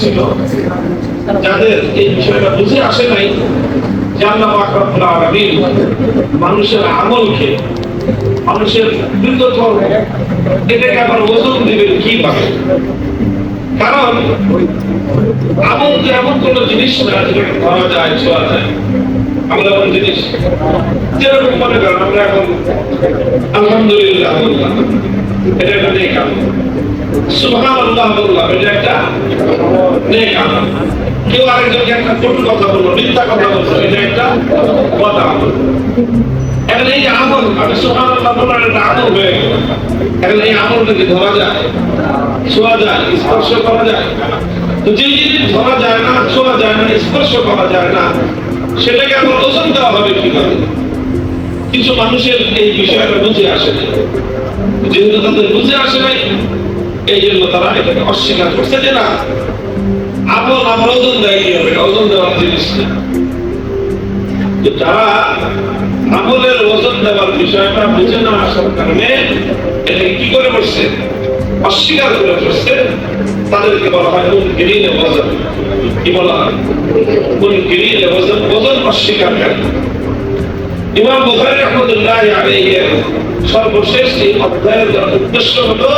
ছিল। যাদের এই বিষয়টা বুঝে আসে নাই আল্লাহ মানুষের আমলকে, মানুষের এটাকে আবার ওজন দিবেন কীভাবে কারণ, আমল তো এমন কোন জিনিস না যেটাকে ধরা যায়, ছোঁয়া যায়। আমরা এমন জিনিস, যেরকম মনে করেন আমরা এখন আলহামদুলিল্লাহ বললাম এটা একটা নেক আমল। সুবহানাল্লাহ বললাম, এটা একটা স্পর্শ করা যায় না করা সেটাকে আবার ওজন দেওয়া হবে কীভাবে? কিছু মানুষের এই বিষয়টা বুঝে আসে যেহেতু তাদের বুঝে আসে নাই, এই জন্য তারা এটাকে অস্বীকার করছে যে না আমল আমার ওজন দেয় কি হবে? ওজন দেওয়ার জিনিস না যারা আমলের ওজন দেওয়ার বিষয়টা বুঝে না আসার কারণে এটা কি করে বসছে? অস্বীকার করে বসছে। তাদেরকে বলা হয় মুনকিরিন ওজন। কি বলা হয়? মুনকিরিন ওজন? ওজন অস্বীকারকারী ইমাম বুখারী রাহমাতুল্লাহ আলাইহি সর্বশেষ এই অধ্যায়ের উদ্দেশ্য হলো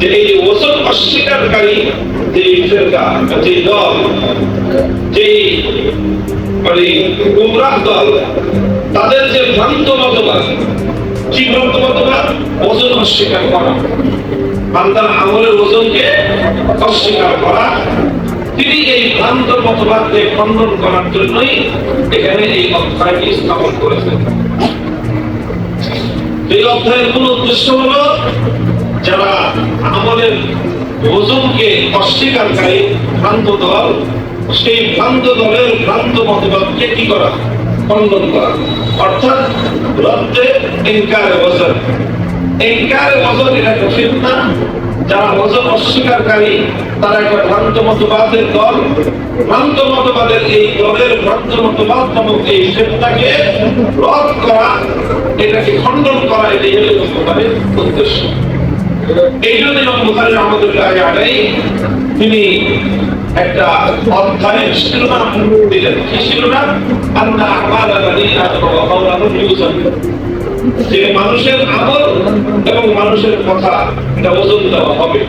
যে এই ওজন অস্বীকারকারী যে ফেরকা যে দল, যে মানে গুমরাহ দল, তাদের যে ভ্রান্ত মতবাদ, কি ভ্রান্ত মতবাদ? ওজন অস্বীকার করা। বান্দার আমলের ওজনকে অস্বীকার করা। তিনি এই ভ্রান্ত মতবাদকে খণ্ডন করার জন্যই এখানে এই অধ্যায়টি স্থাপন করেছেন। এই অধ্যায়ের মূল উদ্দেশ্য হলো, যারা আমলের ওজনকে অস্বীকারকারী ভ্রান্ত দল, সেই ভ্রান্ত দলের ভ্রান্ত মতবাদকে কি করা? খণ্ডন করা। অর্থাৎ রদ্দে ইনকার ওজন। ইনকার ওজন এটা একটা ফিতনা যারা ওজন অস্বীকারী, তারা একটা ভ্রান্ত মতবাদের দল। ভ্রান্ত মতবাদের এই দলের ভ্রান্ত মতবাদ নামক এই ফিতনাকে রদ করা, এটাকে খণ্ডন করা, এটাই হলো উদ্দেশ্য। এই জন্য ইমাম তিনি একটা অধ্যায়ের শিরোনাম দিলেন। কি শিরোনাম? আল্লাহ যে মানুষের আমল এবং মানুষের কথা এটা ওজন দেওয়া হবে।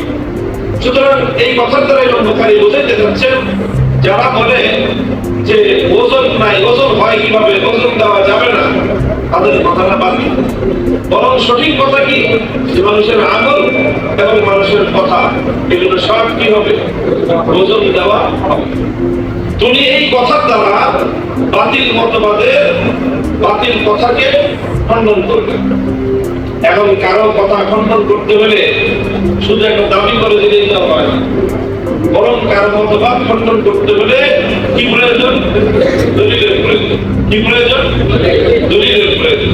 সুতরাং এই কথার দ্বারা ইমাম যাচ্ছেন যারা বলে যে ওজন নাই, ওজন হয় কীভাবে? ওজন দেওয়া যাবে না। তাদের কথাটা বাদ বরং সঠিক কথা কি? যে মানুষের আমল এবং মানুষের কথা, এগুলো সব কি হবে? ওজন দেওয়া তুমি এই কথার দ্বারা বাতিল মতবাদের বাতিল কথাকে খণ্ডন করবে। এখন কারও কথা খণ্ডন করতে হলে শুধু একটা দাবি করে দিলেই তো হয়। বরং কারও মতবাদ খণ্ডন করতে হলে কি প্রয়োজন। কি প্রয়োজন দলিলের প্রয়োজন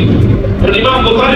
ইমাম বুখারী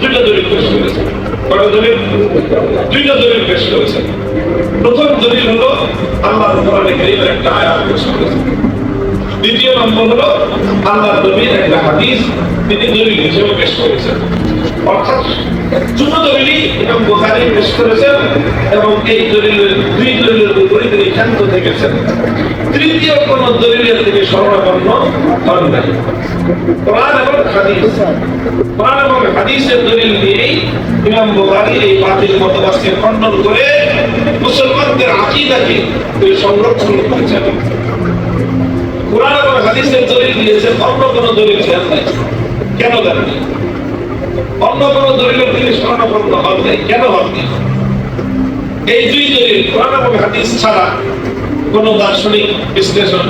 দুটো দলিল পেশ করেছেন কয়টা দলিল, দুইটা দলিল পেশ করেছেন প্রথম দলিল হলো, আল্লাহ কোরআনে কারীমের একটা আয়াত পেশ করেছেন দ্বিতীয় নম্বর হলো আল্লাহ নবীর একটা হাদিস তিনি দলিল হিসেবে পেশ করেছেন। অর্থাৎ দুটো দলিলই ইমাম বুখারী পেশ করেছেন এবং এই দলিলের, দুই দলিলের উপরে তিনি ক্ষান্ত থেকেছেন। তৃতীয় কোন দলিলের তিনি শরণাপন্ন হন নাই। কোরআন এবং হাদিস। এবং হাদিসের দলিল ইমাম এই বাতিল খণ্ডন করে মুসলমানদের আকীদাকে তিনি সংরক্ষণ করেছেন। কোরআন এবং হাদিসের দলিল অন্য কোন দলিল দেন নাই। কেন দেন অন্য কোন দলিলের তিনি শরণাপন্ন হন নাই, কেন হননি এই দুই দলিল, কোরআন এবং হাদিস ছাড়া কোন দার্শনিক বিশ্লেষণ,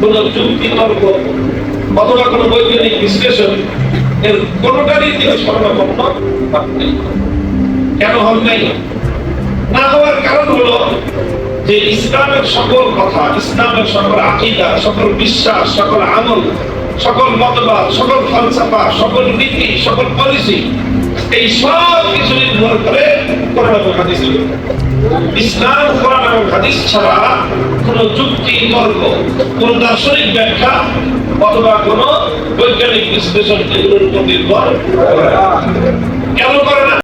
কোন যুক্তি তর্ক, অথবা কোন বৈজ্ঞানিক বিশ্লেষণ এর কোনটারই তিনি নাই কেন হন নাই না হওয়ার কারণ হলো যে ইসলামের সকল কথা, ইসলামের সকল আকিদা, সকল বিশ্বাস, সকল আমল, সকল মতবাদ, সকল ফলসাফা, সকল নীতি, সকল পলিসি, এই সব কিছু নির্ভর করে কোরআন হাদিসের উপর। ইসলাম, কোরআন এবং হাদিস ছাড়া কোন যুক্তি, তর্ক, কোন দার্শনিক ব্যাখ্যা অথবা কোন বৈজ্ঞানিক বিশ্লেষণ এগুলোর উপর নির্ভর কেন করে